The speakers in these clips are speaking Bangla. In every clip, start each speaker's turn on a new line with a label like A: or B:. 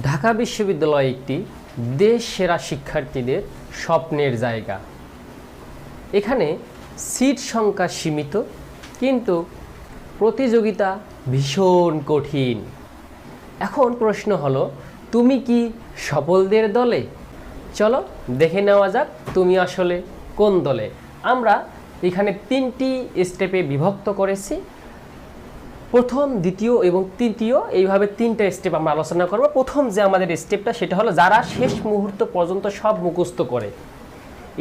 A: ঢাকা বিশ্ববিদ্যালয় একটি দেশ সেরা শিক্ষার্থীদের স্বপ্নের জায়গা। এখানে সিট সংখ্যা সীমিত, কিন্তু প্রতিযোগিতা ভীষণ কঠিন। এখন প্রশ্ন হলো, তুমি কি সফলদের দলে? চলো দেখে নেওয়া যাক তুমি আসলে কোন দলে। আমরা এখানে তিনটি স্টেপে বিভক্ত করেছি। প্রথম, দ্বিতীয় এবং তৃতীয়, এইভাবে তিনটা স্টেপ আমরা আলোচনা করব। প্রথম যে আমাদের স্টেপটা সেটা হলো যারা শেষ মুহূর্ত পর্যন্ত সব মুখস্থ করে।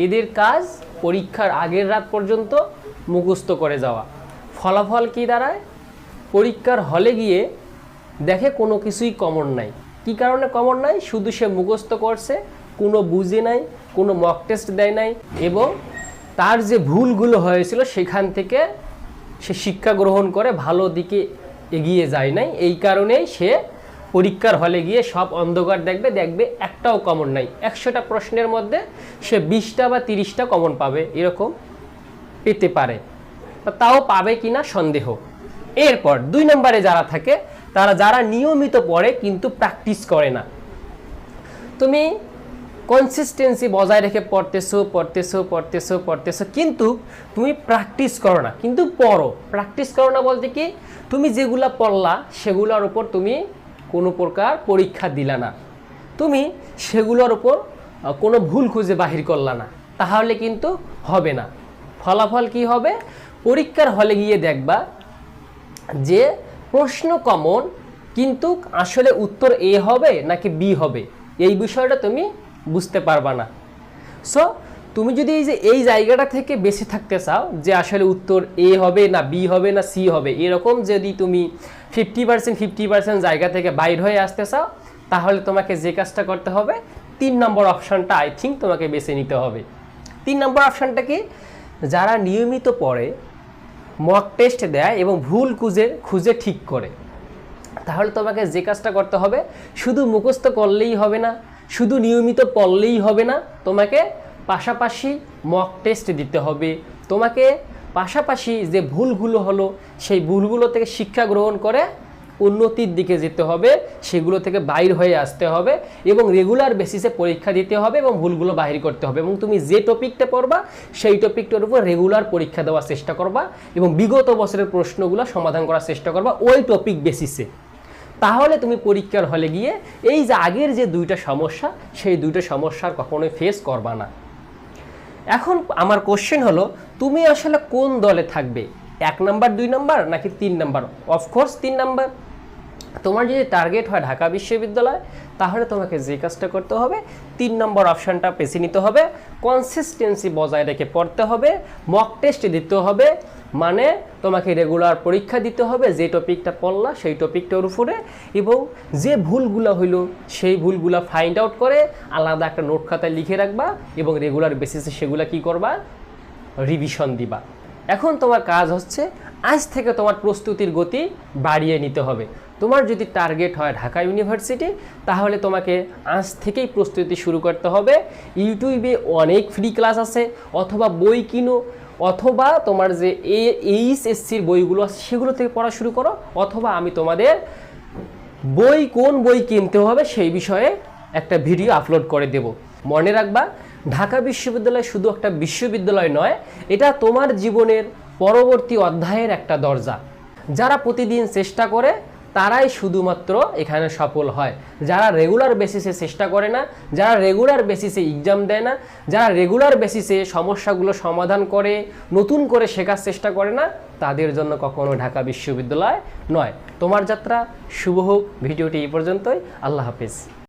A: এদের কাজ পরীক্ষার আগের রাত পর্যন্ত মুখস্থ করে যাওয়া। ফলাফল কি দাঁড়ায়? পরীক্ষার হলে গিয়ে দেখে কোনো কিছুই কমন নাই। কি কারণে কমন নাই? শুধু সে মুখস্থ করছে, কোনো বুঝে নাই, কোনো মক টেস্ট দেয় নাই এবং তার যে ভুলগুলো হয়েছিল সেখান থেকে সে শিক্ষা গ্রহণ করে, ভালো দিকে এগিয়ে যায় নাই। এই কারণেই সে পরীক্ষার হলে গিয়ে সব অন্ধকার দেখবে দেখবে একটাও কমন নাই। একশোটা প্রশ্নের মধ্যে সে বিশটা বা তিরিশটা কমন পাবে, এরকম পেতে পারে। তাও পাবে কিনা সন্দেহ। এরপর দুই নম্বরে যারা থাকে, তারা যারা নিয়মিত পড়ে কিন্তু প্র্যাকটিস করে না। তুমি কনসিস্টেন্সি বজায় রেখে পড়তেছো পড়তেছো পড়তেছো পড়তেছো। কিন্তু তুমি প্র্যাকটিস করো না, কিন্তু পড়ো। প্র্যাকটিস করো না বলতে কি, তুমি যেগুলা পড়লা, সেগুলোর উপর তুমি কোনো প্রকার পরীক্ষা দিলা না। তুমি সেগুলোর উপর কোনো ভুল খুঁজে বাহির করলা না। তাহলে কিন্তু হবে না। ফলাফল কি হবে? পরীক্ষার হলে গিয়ে দেখবা যে প্রশ্ন কমন, কিন্তু আসলে উত্তর এ হবে নাকি বি হবে। এই বিষয়টা তুমি বুঝতে পারবা না। সো তুমি যদি এই যে এই জায়গাটা থেকে বেশি থাকতে চাও, যে আসলে উত্তর এ হবে না বি হবে না সি হবে, এরকম যদি তুমি ফিফটি পার্সেন্ট ফিফটি পার্সেন্ট জায়গা থেকে বাইর হয়ে আসতে চাও, তাহলে তোমাকে যে কাজটা করতে হবে, তিন নম্বর অপশানটা আই থিঙ্ক তোমাকে বেছে নিতে হবে। তিন নম্বর অপশানটা কি? যারা নিয়মিত পড়ে মক টেস্ট দেয় এবং ভুল খুঁজে খুঁজে ঠিক করে, তাহলে তোমাকে যে কাজটা করতে হবে, শুধু মুখস্থ করলেই হবে না। শুধু নিয়মিত পড়লেই হবে না, তোমাকে পাশাপাশি মক টেস্ট দিতে হবে। তোমাকে পাশাপাশি যে ভুলগুলো হলো, সেই ভুলগুলো থেকে শিক্ষা গ্রহণ করে উন্নতির দিকে যেতে হবে, সেগুলো থেকে বাইর হয়ে আসতে হবে এবং রেগুলার বেসিসে পরীক্ষা দিতে হবে এবং ভুলগুলো বাহির করতে হবে। এবং তুমি যে টপিকটা পড়বা, সেই টপিকটার উপর রেগুলার পরীক্ষা দেওয়ার চেষ্টা করবা এবং বিগত বছরের প্রশ্নগুলো সমাধান করার চেষ্টা করবা ওই টপিক বেসিসে তাহলে তুমি পরীক্ষার হলে গিয়ে এই যে আগের যে দুইটা সমস্যা, সেই দুইটা সমস্যার কখনোই ফেস করবা না। এখন আমার কোশ্চেন হলো, তুমি আসলে কোন দলে থাকবে? এক নাম্বার দুই নাম্বার নাকি তিন নাম্বার অফকোর্স তিন নাম্বার তোমার যদি টার্গেট হয় ঢাকা বিশ্ববিদ্যালয়, তাহলে তোমাকে যে কাজটা করতে হবে, তিন নম্বর অপশানটা বেছে নিতে হবে কনসিস্টেন্সি বজায় রেখে পড়তে হবে মক টেস্ট দিতে হবে মানে তোমাকে রেগুলার পরীক্ষা দিতে হবে, যে টপিকটা পড়লা সেই টপিকটার উপরে, এবং যে ভুলগুলো হইল, সেই ভুলগুলো ফাইন্ড আউট করে আলাদা একটা নোট খাতায় লিখে রাখবা, এবং রেগুলার বেসিসে সেগুলো কি করবা? রিভিশন দিবা। এখন তোমার কাজ হচ্ছে, আজ থেকে তোমার প্রস্তুতির গতি বাড়িয়ে নিতে হবে। তোমার যদি টার্গেট হয় ঢাকা ইউনিভার্সিটি তাহলে তোমাকে আজ থেকেই প্রস্তুতি শুরু করতে হবে। ইউটিউবে অনেক ফ্রি ক্লাস আছে, অথবা বই কিনো, অথবা তোমার যে এইচএসসির বইগুলো আছে, সেগুলো থেকে পড়া শুরু করো, অথবা আমি তোমাদের বই কোন বই কিনতে হবে সেই বিষয়ে একটা ভিডিও আপলোড করে দেব। মনে রাখবা, ঢাকা বিশ্ববিদ্যালয় শুধু একটা বিশ্ববিদ্যালয় নয়, এটা তোমার জীবনের পরবর্তী অধ্যায়ের একটা দরজা। যারা প্রতিদিন চেষ্টা করে তারাই শুধুমাত্র এখানে সফল হয়। যারা রেগুলার বেসিসে চেষ্টা করে না, যারা রেগুলার বেসিসে এক্সাম দেয় না, যারা রেগুলার বেসিসে সমস্যাগুলো সমাধান করে, নতুন করে শেখার চেষ্টা করে না, তাদের জন্য কখনো ঢাকা বিশ্ববিদ্যালয় নয়। তোমার যাত্রা, শুভ হোক। ভিডিওটি এই পর্যন্তই। আল্লাহ হাফিজ।